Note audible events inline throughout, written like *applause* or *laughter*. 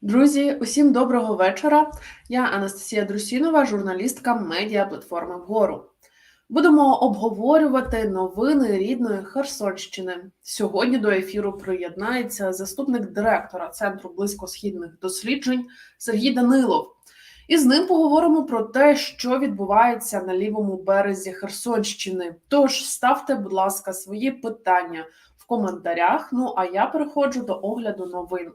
Друзі, усім доброго вечора. Я Анастасія Друсінова, журналістка медіа платформи Вгору. Будемо обговорювати новини рідної Херсонщини. Сьогодні до ефіру приєднається заступник директора Центру близькосхідних досліджень Сергій Данилов. І з ним поговоримо про те, що відбувається на лівому березі Херсонщини. Тож ставте, будь ласка, свої питання в коментарях. Ну а я переходжу до огляду новин.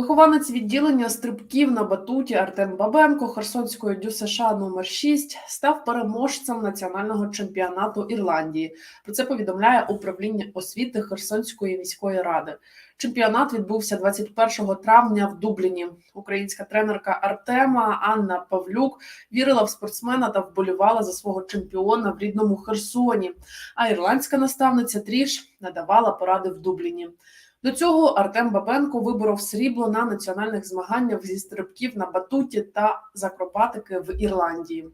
Вихованець відділення стрибків на батуті Артем Бабенко Херсонської ДЮСШ номер 6 став переможцем національного чемпіонату Ірландії. Про це повідомляє управління освіти Херсонської міської ради. Чемпіонат відбувся 21 травня в Дубліні. Українська тренерка Артема Анна Павлюк вірила в спортсмена та вболівала за свого чемпіона в рідному Херсоні. А ірландська наставниця Тріш надавала поради в Дубліні. До цього Артем Бабенко виборов срібло на національних змаганнях зі стрибків на батуті та з акробатики в Ірландії.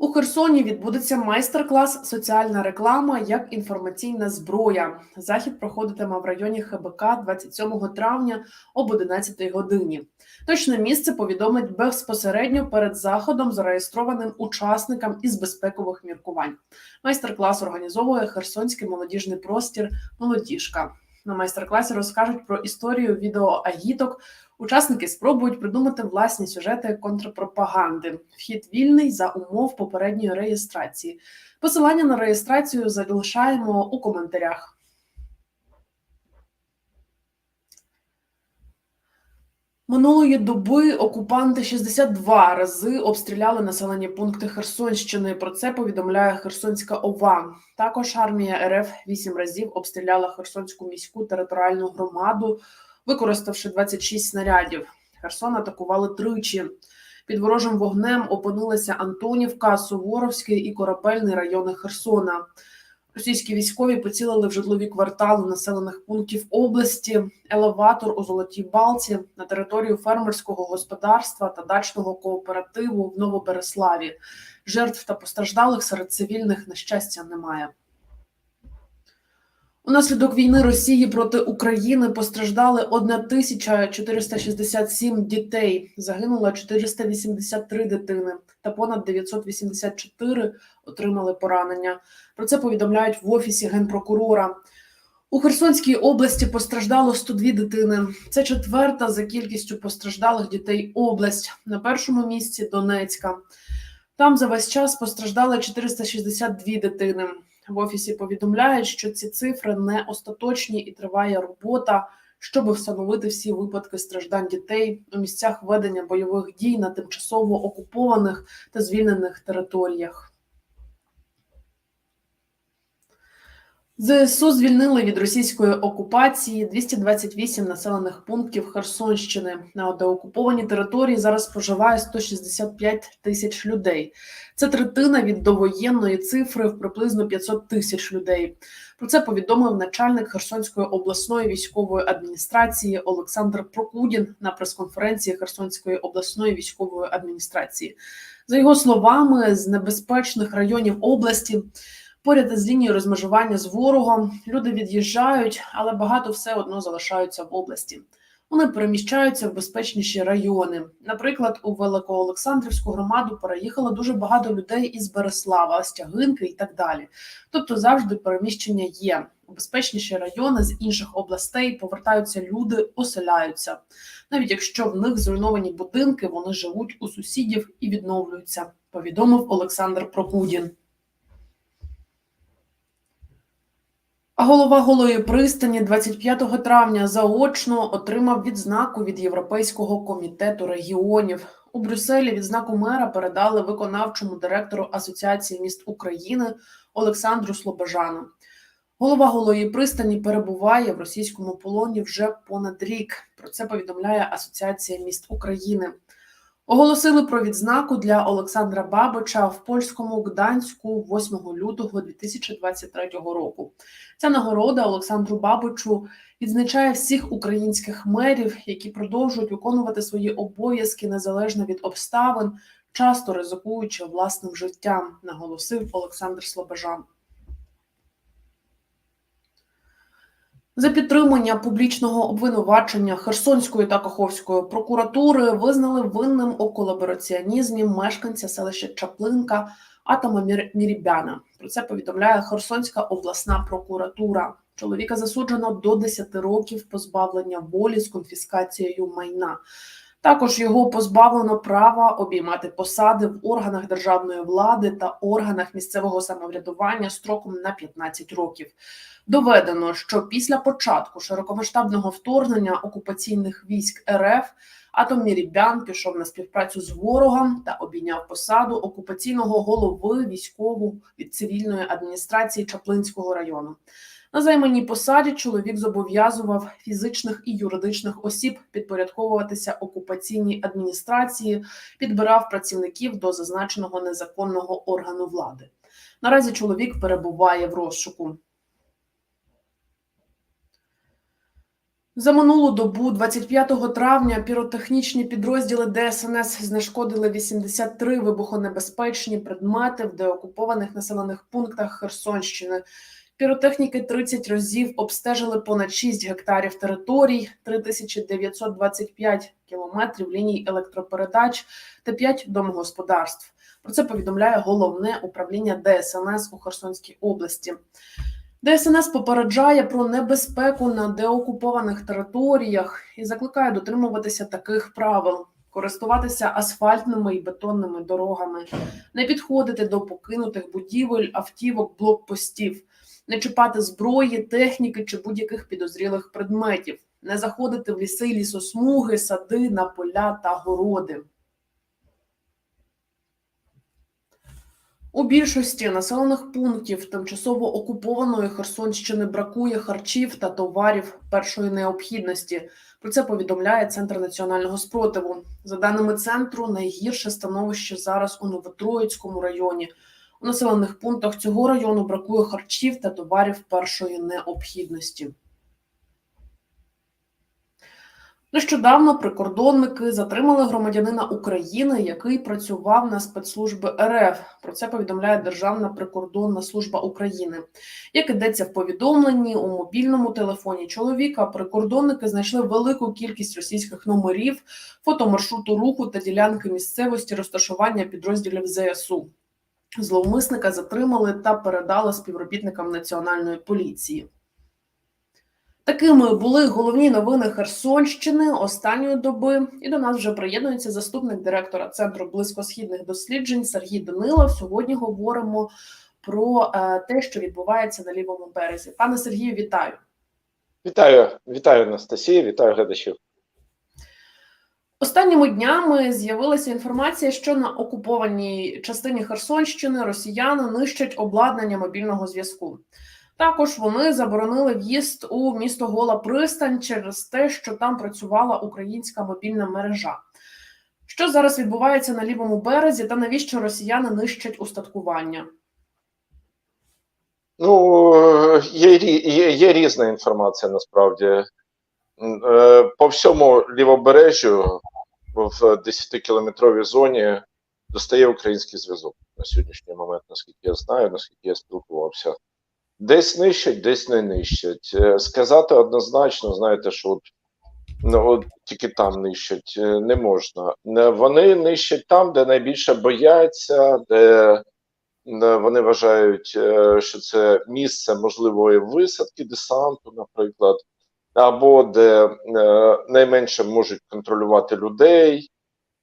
У Херсоні відбудеться майстер-клас Соціальна реклама як інформаційна зброя. Захід проходитиме в районі ХБК 27 травня об 11 годині. Точне місце повідомить безпосередньо перед заходом, зареєстрованим учасникам із безпекових міркувань. Майстер-клас організовує Херсонський молодіжний простір Молодіжка. На майстер-класі розкажуть про історію відеоагіток. Учасники спробують придумати власні сюжети контрпропаганди. Вхід вільний за умов попередньої реєстрації. Посилання на реєстрацію залишаємо у коментарях. Минулої доби окупанти 62 рази обстріляли населені пункти Херсонщини. Про це повідомляє Херсонська ОВА. Також армія РФ 8 разів обстріляла Херсонську міську територіальну громаду, використавши 26 снарядів. Херсон атакували тричі. Під ворожим вогнем опинилися Антонівка, Суворовський і Корабельний райони Херсона. Російські військові поцілили в житлові квартали населених пунктів області, елеватор у Золотій Балці на територію фермерського господарства та дачного кооперативу в Новобереславі. Жертв та постраждалих серед цивільних на щастя немає. Унаслідок війни Росії проти України постраждали 1467 дітей, загинуло 483 дитини та понад 984 отримали поранення. Про це повідомляють в офісі генпрокурора. У Херсонській області постраждало 102 дитини. Це четверта за кількістю постраждалих дітей область. На першому місці Донецька. Там за весь час постраждали 462 дитини. В офісі повідомляють, що ці цифри не остаточні і триває робота, щоб встановити всі випадки страждань дітей у місцях ведення бойових дій на тимчасово окупованих та звільнених територіях. ЗСУ звільнили від російської окупації 228 населених пунктів Херсонщини. На деокупованій території зараз проживає 165 тисяч людей. Це третина від довоєнної цифри в приблизно 500 тисяч людей. Про це повідомив начальник Херсонської обласної військової адміністрації Олександр Прокудін на прес-конференції Херсонської обласної військової адміністрації. За його словами, з небезпечних районів області. Поряд з лінією розмежування з ворогом люди від'їжджають, але багато все одно залишаються в області. Вони переміщаються в безпечніші райони. Наприклад, у Великоолександрівську громаду переїхало дуже багато людей із Береслава, Стягинки і так далі. Тобто, завжди переміщення є. У безпечніші райони з інших областей повертаються люди, оселяються. Навіть якщо в них зруйновані будинки, вони живуть у сусідів і відновлюються. Повідомив Олександр Прокудін. Голова голої пристані 25 травня заочно отримав відзнаку від Європейського комітету регіонів. У Брюсселі відзнаку мера передали виконавчому директору Асоціації міст України Олександру Слобожану. Голова голої пристані перебуває в російському полоні вже понад рік. Про це повідомляє Асоціація міст України. Оголосили про відзнаку для Олександра Бабича в польському Гданську 8 лютого 2023 року. Ця нагорода Олександру Бабичу відзначає всіх українських мерів, які продовжують виконувати свої обов'язки незалежно від обставин, часто ризикуючи власним життям, наголосив Олександр Слобожан. За підтримання публічного обвинувачення Херсонської та Каховської прокуратури визнали винним у колабораціонізмі мешканця селища Чаплинка Атома Мір- Мірібяна. Про це повідомляє Херсонська обласна прокуратура. Чоловіка засуджено до 10 років позбавлення волі з конфіскацією майна. Також його позбавлено права обіймати посади в органах державної влади та органах місцевого самоврядування строком на 15 років. Доведено, що після початку широкомасштабного вторгнення окупаційних військ РФ Атом Мірібян пішов на співпрацю з ворогом та обійняв посаду окупаційного голови військову від цивільної адміністрації Чаплинського району. На займаній посаді чоловік зобов'язував фізичних і юридичних осіб підпорядковуватися окупаційній адміністрації, підбирав працівників до зазначеного незаконного органу влади. Наразі чоловік перебуває в розшуку. За минулу добу, 25 травня, піротехнічні підрозділи ДСНС знешкодили 83 вибухонебезпечні предмети в деокупованих населених пунктах Херсонщини. Піротехніки 30 разів обстежили понад 6 гектарів територій, 3925 кілометрів ліній електропередач та 5 домогосподарств. Про це повідомляє головне управління ДСНС у Херсонській області. ДСНС попереджає про небезпеку на деокупованих територіях і закликає дотримуватися таких правил: користуватися асфальтними і бетонними дорогами, не підходити до покинутих будівель, автівок, блокпостів, не чіпати зброї, техніки чи будь-яких підозрілих предметів, не заходити в ліси, лісосмуги, сади, на поля та городи. У більшості населених пунктів тимчасово окупованої Херсонщини бракує харчів та товарів першої необхідності. Про це повідомляє Центр національного спротиву. За даними центру, найгірше становище зараз у Новотроїцькому районі. У населених пунктах цього району бракує харчів та товарів першої необхідності. Нещодавно прикордонники затримали громадянина України, який працював на спецслужби РФ. Про це повідомляє Державна прикордонна служба України. Як ідеться в повідомленні, у мобільному телефоні чоловіка прикордонники знайшли велику кількість російських номерів, фото маршруту руху та ділянки місцевості розташування підрозділів ЗСУ. Зловмисника затримали та передали співробітникам національної поліції. Такими були головні новини Херсонщини останньої доби. І до нас вже приєднується заступник директора Центру близькосхідних досліджень Сергій Данилов. Сьогодні говоримо про е, те, що відбувається на лівому березі. Пане Сергію, вітаю. Вітаю, вітаю Анастасія, вітаю глядачів. Останніми днями з'явилася інформація, що на окупованій частині Херсонщини росіяни нищать обладнання мобільного зв'язку. Також вони заборонили в'їзд у місто Гола Пристань через те, що там працювала українська мобільна мережа. Що зараз відбувається на лівому березі, та навіщо росіяни нищать устаткування? Ну, е, є, є, є різна інформація насправді. Е, По всьому лівобережжю в 10-кілометровій зоні достає український зв'язок на сьогоднішній момент, наскільки я знаю, наскільки я спілкувався. Десь нищать, десь не нищать. Е, Сказати однозначно, знаєте, що от, ну, от тільки там нищать, е, не можна. Вони нищать там, де найбільше бояться, де е, вони вважають, е, що це місце можливої висадки десанту, наприклад, або де е, найменше можуть контролювати людей.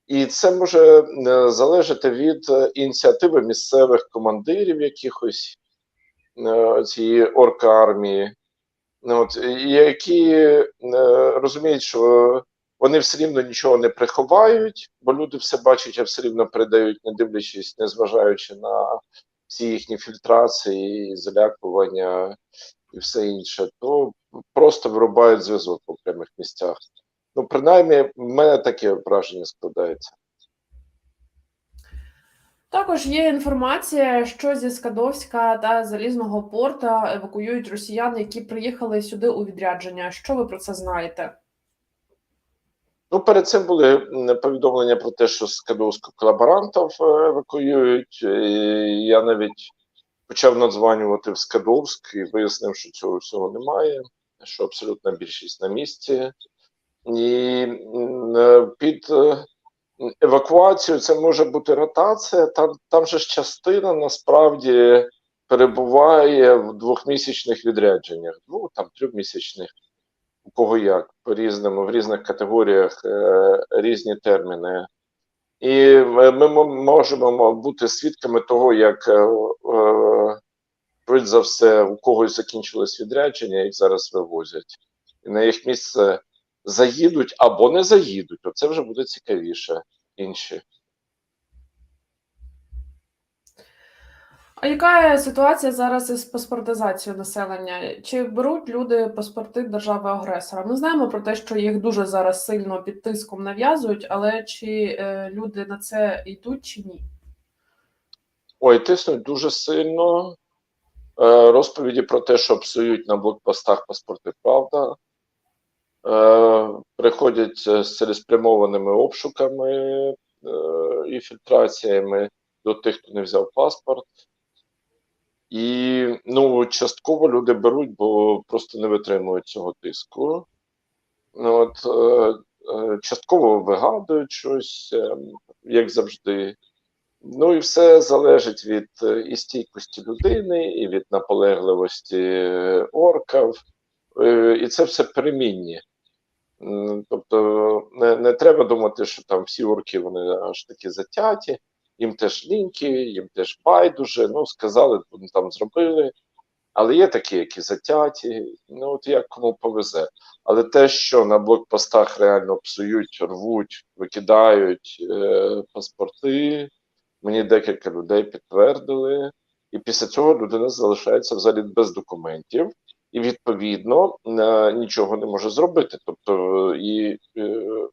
І це може е, залежати від е, ініціативи місцевих командирів якихось е, цієї орка-армії, ну, от, які е, розуміють, що вони все рівно нічого не приховають, бо люди все бачать, а все рівно передають, не дивлячись, незважаючи на всі їхні фільтрації, залякування і все інше, то просто вирубають зв'язок в окремих місцях. Ну, принаймні, в мене таке враження складається. Також є інформація, що зі Скадовська та Залізного порта евакуюють росіян, які приїхали сюди у відрядження. Що ви про це знаєте? Ну, перед цим були повідомлення про те, що з Кадовську колаборантів е, евакуюють. Я навіть почав надзванювати в Скадовськ і вияснив, що цього всього немає. що абсолютна більшість на місці. І е, під е, евакуацію це може бути ротація. Там, там же ж частина насправді перебуває в двохмісячних відрядженнях, ну там трьохмісячних, у кого як, по різному, в різних категоріях е, різні терміни. І ми ми можемо бути свідками того, як е, е, швидше за все у когось закінчилось відрядження, їх зараз вивозять. І на їх місце заїдуть або не заїдуть. Оце вже буде цікавіше інші. А яка ситуація зараз із паспортизацією населення? Чи беруть люди паспорти держави-агресора? Ми знаємо про те, що їх дуже зараз сильно під тиском нав'язують, але чи е, люди на це йдуть чи ні? Ой, тиснуть дуже сильно. Е, розповіді про те, що псують на блокпостах паспорти, правда. Е, приходять е, з цілеспрямованими обшуками е, і фільтраціями до тих, хто не взяв паспорт. І ну, частково люди беруть, бо просто не витримують цього тиску. Ну, от, частково вигадують щось, як завжди. Ну і все залежить від і стійкості людини, і від наполегливості орків, і це все перемінні. Тобто не, не треба думати, що там всі орки вони аж такі затяті, їм теж ліньки, їм теж байдуже. Ну, сказали, ну, там зробили. Але є такі, які затяті, ну от як кому повезе. Але те, що на блокпостах реально псують, рвуть, викидають е, паспорти, мені декілька людей підтвердили, і після цього людина залишається взагалі без документів, і відповідно е, нічого не може зробити. Тобто і е,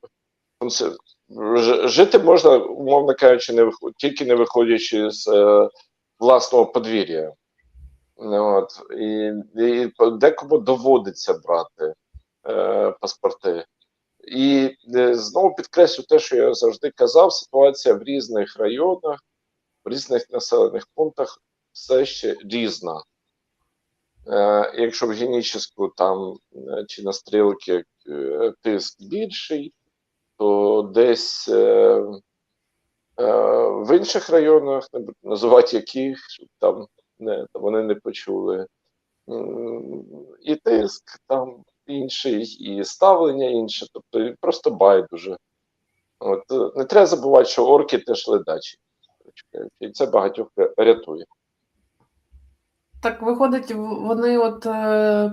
жити можна, умовно кажучи, не виход, тільки не виходячи з е, власного подвір'я. От, і, і декому доводиться брати е, паспорти. І знову підкреслю те, що я завжди казав: ситуація в різних районах, в різних населених пунктах все ще різна. Е, якщо в Генічеську там е, чи на стрілки е, тиск більший, то десь в інших районах, не буду називати яких, щоб там не, вони не почули. І тиск там інший, і ставлення інше, тобто просто байдуже. От, не треба забувати, що орки теж ледачі. І це багатьох рятує. Так виходить, вони от е,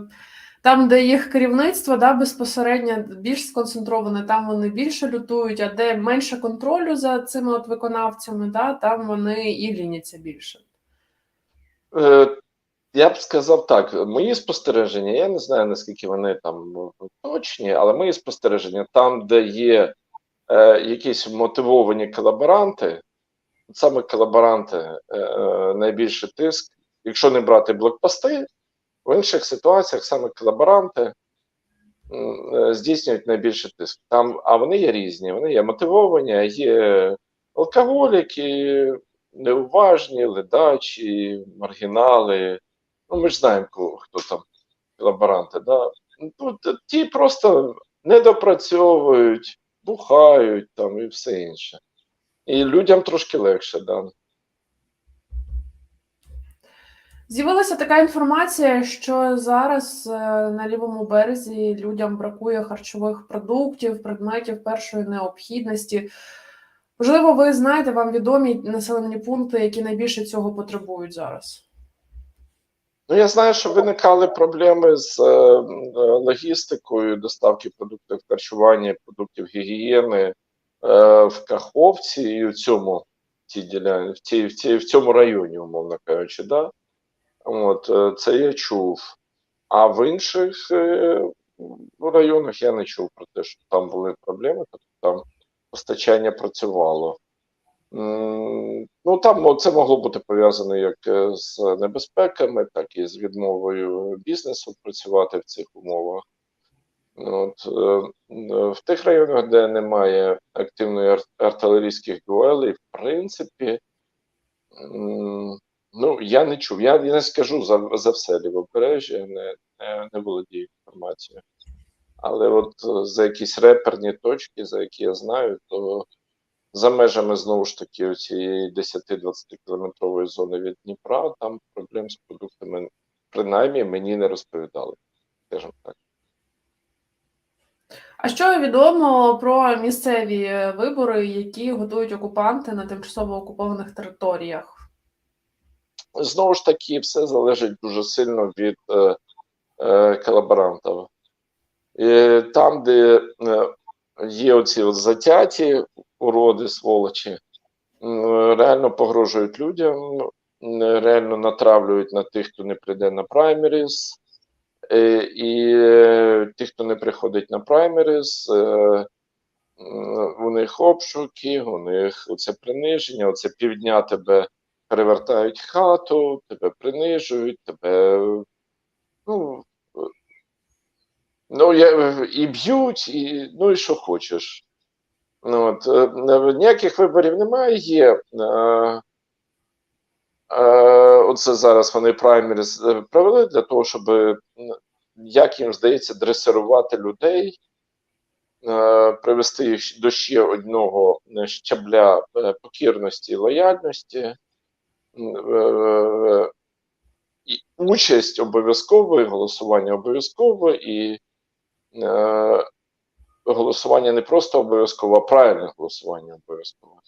там, де їх керівництво да, безпосередньо більш сконцентроване, там вони більше лютують, а де менше контролю за цими от виконавцями, да, там вони і ліняться більше. Е, я б сказав так: мої спостереження, я не знаю наскільки вони там ну, точні, але мої спостереження, там, де є е, якісь мотивовані колаборанти, саме колаборанти е, е, найбільший тиск, якщо не брати блокпости, в інших ситуаціях саме колаборанти е, здійснюють найбільший тиск. Там, а вони є різні, вони є мотивовані, є алкоголіки, неуважні, ледачі, маргінали. Ну, ми ж знаємо, хто там колаборанти. Да? Ну, ті просто недопрацьовують, бухають там і все інше. І людям трошки легше, да. З'явилася така інформація, що зараз е, на лівому березі людям бракує харчових продуктів, предметів першої необхідності. Можливо, ви знаєте, вам відомі населені пункти, які найбільше цього потребують зараз. Ну, я знаю, що виникали проблеми з е, логістикою доставки продуктів харчування, продуктів гігієни е, в Каховці і в цьому в, цій, в, цій, в цьому районі, умовно кажучи, да? От, е, це я чув. А в інших е, районах я не чув про те, що там були проблеми, тобто там постачання працювало. Ну, там це могло бути пов'язано як е, з небезпеками, так і з відмовою бізнесу працювати в цих умовах. От, в тих районах, де немає активної артилерійських дуелей, в принципі, ну, я не чув. Я, я не скажу за, за все лівобережжя, не, не, не володію інформацією. Але от е, за якісь реперні точки, за які я знаю, то за межами знову ж таки цієї 10-20 кілометрової зони від Дніпра, там проблем з продуктами принаймні мені не розповідали. Скажімо так. А що відомо про місцеві вибори, які готують окупанти на тимчасово окупованих територіях? Знову ж таки, все залежить дуже сильно від е, е, колаборантів. І там, де е, є оці от затяті уроди, сволочі, реально погрожують людям, реально натравлюють на тих, хто не прийде на праймеріс. Е, І е, ті, хто не приходить на праймеріс, у них обшуки, у них оце приниження, оце півдня тебе перевертають хату, тебе принижують, тебе ну, ну я, і б'ють, і, ну і що хочеш. Ну, от, е, е, ніяких виборів немає. Є. Е, е, оце зараз вони праймеріс е, провели для того, щоб, як їм здається, дресирувати людей, е, привести їх до ще одного щабля покірності і лояльності. М, е, і участь обов'язково, і голосування обов'язково, і е, голосування не просто обов'язково, а правильне голосування обов'язково.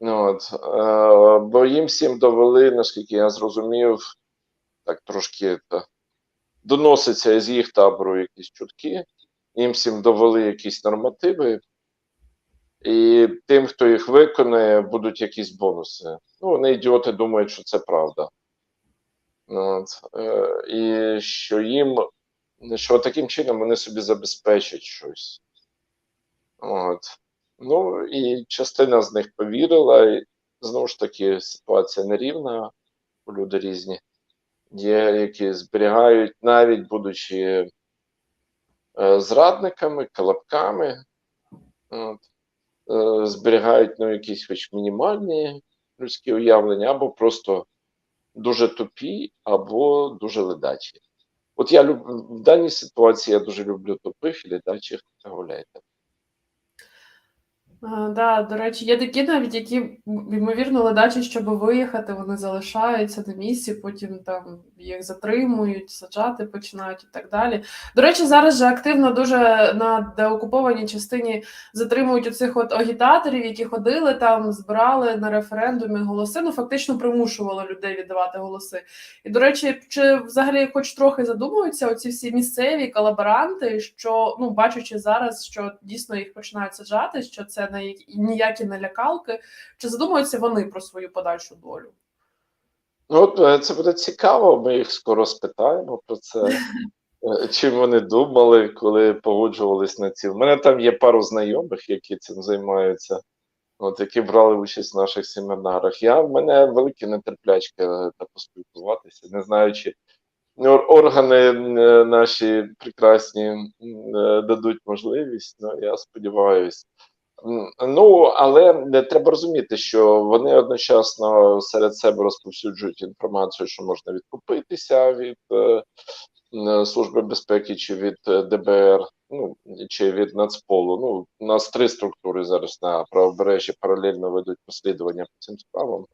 Ну, от, е, бо їм всім довели, наскільки я зрозумів, так трошки та, доноситься із їх табору якісь чутки, їм всім довели якісь нормативи, і тим, хто їх виконає, будуть якісь бонуси. Ну, вони ідіоти думають, що це правда. Ну, От, е, і що їм, що таким чином вони собі забезпечать щось. От. Ну і частина з них повірила, і знову ж таки ситуація нерівна, люди різні. Є, які зберігають, навіть будучи е, зрадниками, колобками, от, зберігають ну, якісь хоч мінімальні людські уявлення, або просто дуже тупі, або дуже ледачі. От я люб... в даній ситуації я дуже люблю тупих і ледачих гуляйте. А, да, до речі, є такі навіть, які ймовірно ледачі, щоб виїхати, вони залишаються на місці, потім там їх затримують, саджати починають і так далі. До речі, зараз же активно дуже на деокупованій частині затримують оцих от агітаторів, які ходили там, збирали на референдумі голоси. Ну фактично примушували людей віддавати голоси. І до речі, чи взагалі хоч трохи задумуються оці всі місцеві колаборанти, що ну бачачи зараз, що дійсно їх починають саджати, що це які- ніякі не лякалки, чи задумуються вони про свою подальшу долю? Ну, е, це буде цікаво, ми їх скоро спитаємо про це. *laughs* Е, Чим вони думали, коли погоджувались на ці. У мене там є пару знайомих, які цим займаються, от, які брали участь в наших семінарах. Я, в мене велике нетерплячка е, та поспілкуватися, не знаю, чи ор- органи наші прекрасні дадуть можливість, ну, я сподіваюся. Ну, але треба розуміти, що вони одночасно серед себе розповсюджують інформацію, що можна відкупитися від е, Служби безпеки чи від е, ДБР, ну чи від Нацполу. Ну, у нас три структури зараз на правобережжі паралельно ведуть розслідування по цим справам,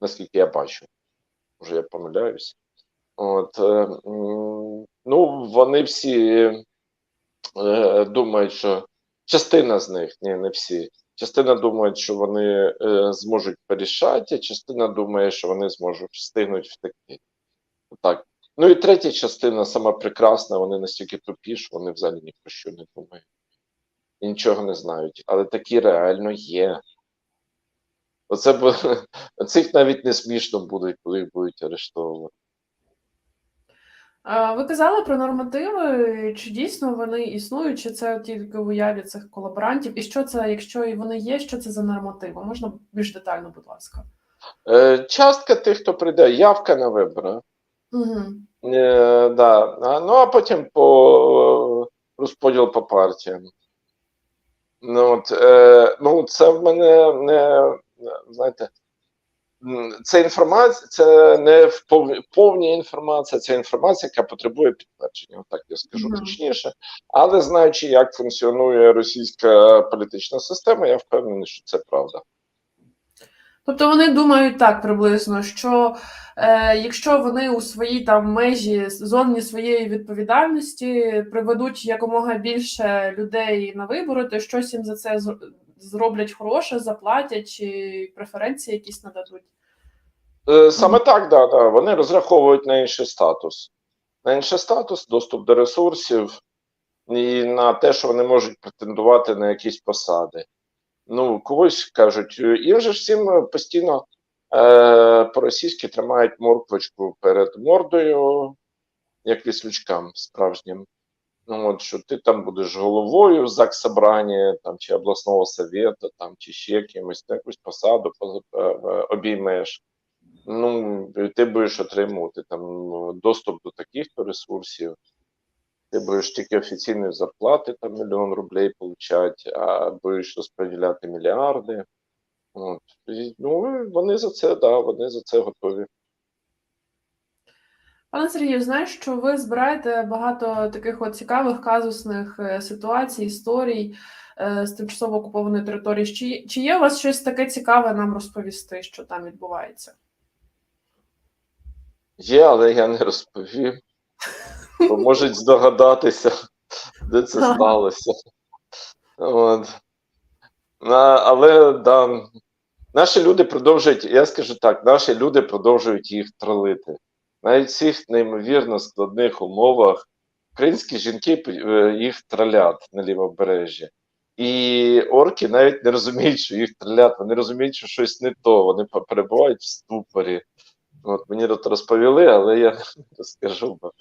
наскільки я бачу. Може, я помиляюсь. От, е, ну, вони всі е, думають, що частина з них, ні, не всі. Частина думає, що вони е, зможуть порішати, частина думає, що вони зможуть встигнуть втекти. Так. Ну і третя частина, сама прекрасна, вони настільки тупі, що вони взагалі ні про що не думають. І нічого не знають. Але такі реально є. Оце *laughs* цих навіть не смішно буде, коли їх будуть арештовувати. Ви казали про нормативи, чи дійсно вони існують, чи це тільки в уяві цих колаборантів? І що це, якщо і вони є, що це за нормативи? Можна більш детально, будь ласка. Е, частка тих, хто прийде, явка на вибори. Угу. Е, да. Ну, а потім по розподіл по партіям. Ну, от, е, ну, це в мене не, знаєте, це інформація, це не в пов- повна інформація, це інформація, яка потребує підтвердження. Так я скажу точніше. Але знаючи, як функціонує російська політична система, я впевнений, що це правда. Тобто вони думають так приблизно, що е, якщо вони у своїй там межі зоні своєї відповідальності приведуть якомога більше людей на вибори, то щось їм за це зроблять хороше, заплатять чи преференції якісь нададуть. Е, Саме так, да, да. Вони розраховують на інший статус. На інший статус, доступ до ресурсів і на те, що вони можуть претендувати на якісь посади. Ну, когось кажуть, їм же ж всім е, постійно е, по-російськи тримають морквочку перед мордою, як віслючкам справжнім. Ну, от, що ти там будеш головою заксобрання, там, чи обласного совєту, там, чи ще кимось, якусь посаду е, е, обіймеш. Ну, ти будеш отримувати там ну, доступ до таких ресурсів. Ти будеш тільки офіційної зарплати, там мільйон рублей получати, а будеш розподіляти мільярди. От. І, ну, вони за це, да, вони за це готові. Пане Сергію, знаєш, що ви збираєте багато таких от цікавих казусних е, ситуацій, історій е, з тимчасово окупованої території. Чи, чи є у вас щось таке цікаве нам розповісти, що там відбувається? Є, але я не розповім. Бо можуть здогадатися, де це сталося. От. Але да, наші люди продовжують, я скажу так, наші люди продовжують їх тролити. Навіть в цих неймовірно складних умовах українські жінки е, їх тролять на лівобережжі. І орки навіть не розуміють, що їх тролять, вони розуміють, що щось не то, вони перебувають в ступорі. От мені тут розповіли, але я не *laughs* розкажу, бо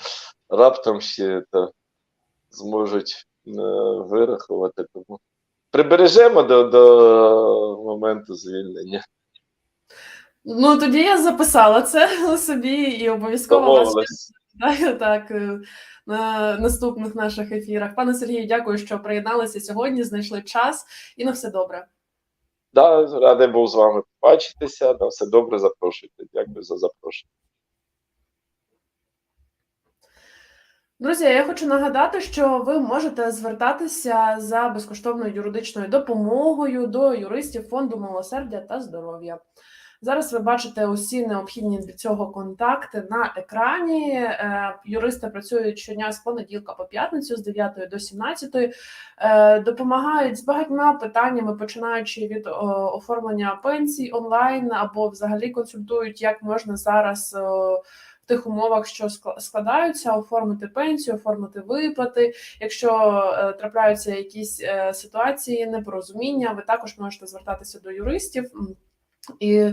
раптом ще та, зможуть е, вирахувати. Тому прибережемо до, до моменту звільнення. Ну тоді я записала це *laughs* собі і обов'язково вас так е, на наступних наших ефірах. Пане Сергію, дякую, що приєдналися сьогодні, знайшли час і на все добре. Да, радий був з вами побачитися. На все добре, запрошуйте. Дякую за запрошення. Друзі, я хочу нагадати, що ви можете звертатися за безкоштовною юридичною допомогою до юристів фонду милосердя та здоров'я. Зараз ви бачите усі необхідні для цього контакти на екрані. Е, Юристи працюють щодня з понеділка по п'ятницю, з 9 до 17. Е, Допомагають з багатьма питаннями, починаючи від оформлення пенсій онлайн або взагалі консультують, як можна зараз. в тих умовах, що скла- складаються, оформити пенсію, оформити виплати. Якщо е, трапляються якісь ситуації, непорозуміння, ви також можете звертатися до юристів. І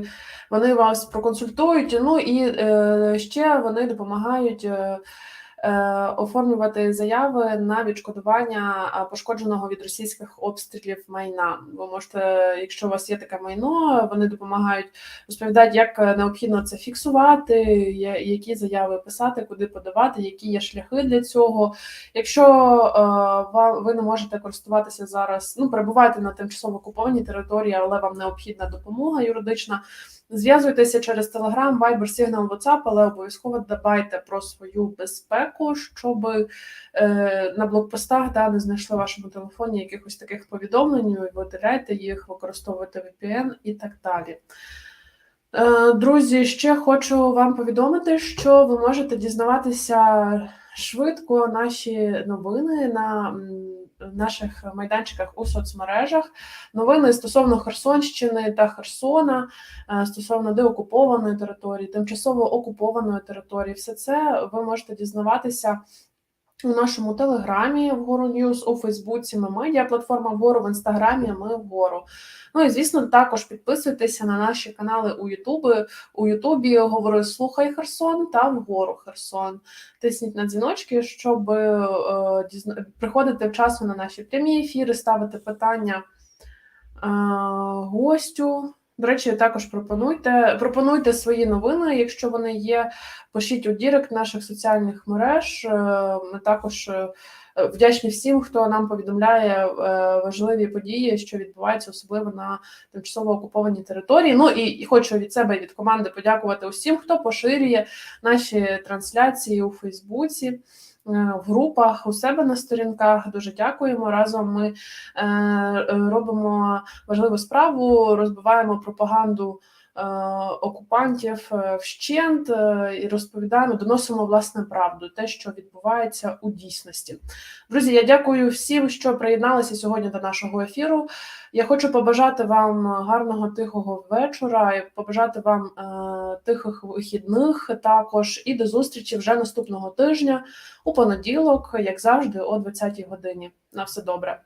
вони вас проконсультують. Ну і е, ще вони допомагають е, оформлювати заяви на відшкодування пошкодженого від російських обстрілів майна. Ви можете, якщо у вас є таке майно, вони допомагають розповідають, як е, необхідно це фіксувати, які заяви писати, куди подавати, які є шляхи для цього. Якщо е, ви не можете користуватися зараз, ну перебуваєте на тимчасово окупованій території, але вам необхідна допомога юридична. Зв'язуйтеся через Telegram, Viber, Signal, WhatsApp, але обов'язково дбайте про свою безпеку, щоб е, на блокпостах да, не знайшли в вашому телефоні якихось таких повідомлень, видаляйте їх, використовуйте VPN і так далі. Е, Друзі, ще хочу вам повідомити, що ви можете дізнаватися швидко наші новини на наших майданчиках у соцмережах. Новини стосовно Херсонщини та Херсона, е, стосовно деокупованої території, тимчасово окупованої території. Все це ви можете дізнаватися. У нашому телеграмі вгору Ньюс, у Фейсбуці ми медіа платформа вгору, в інстаграмі ми вгору. Ну і звісно, також підписуйтеся на наші канали у Ютубі. У Ютубі говори Слухай Херсон та вгору Херсон. Тисніть на дзвіночки, щоб е, приходити вчасно на наші прямі ефіри, ставити питання е, гостю До речі, також пропонуйте пропонуйте свої новини, якщо вони є. Пишіть у Дірект наших соціальних мереж. Е, Ми також е, вдячні всім, хто нам повідомляє е, важливі події, що відбуваються, особливо на тимчасово окупованій території. Ну і, і хочу від себе і від команди подякувати усім, хто поширює наші трансляції у Фейсбуці. Е, В групах у себе на сторінках дуже дякуємо. Разом ми е, е, робимо важливу справу, розбиваємо пропаганду окупантів е, вщент е, і розповідаємо, доносимо власне правду, те, що відбувається у дійсності. Друзі, я дякую всім, що приєдналися сьогодні до нашого ефіру. Я хочу побажати вам гарного тихого вечора і побажати вам е, тихих вихідних також і до зустрічі вже наступного тижня у понеділок, як завжди, о 20-й годині. На все добре.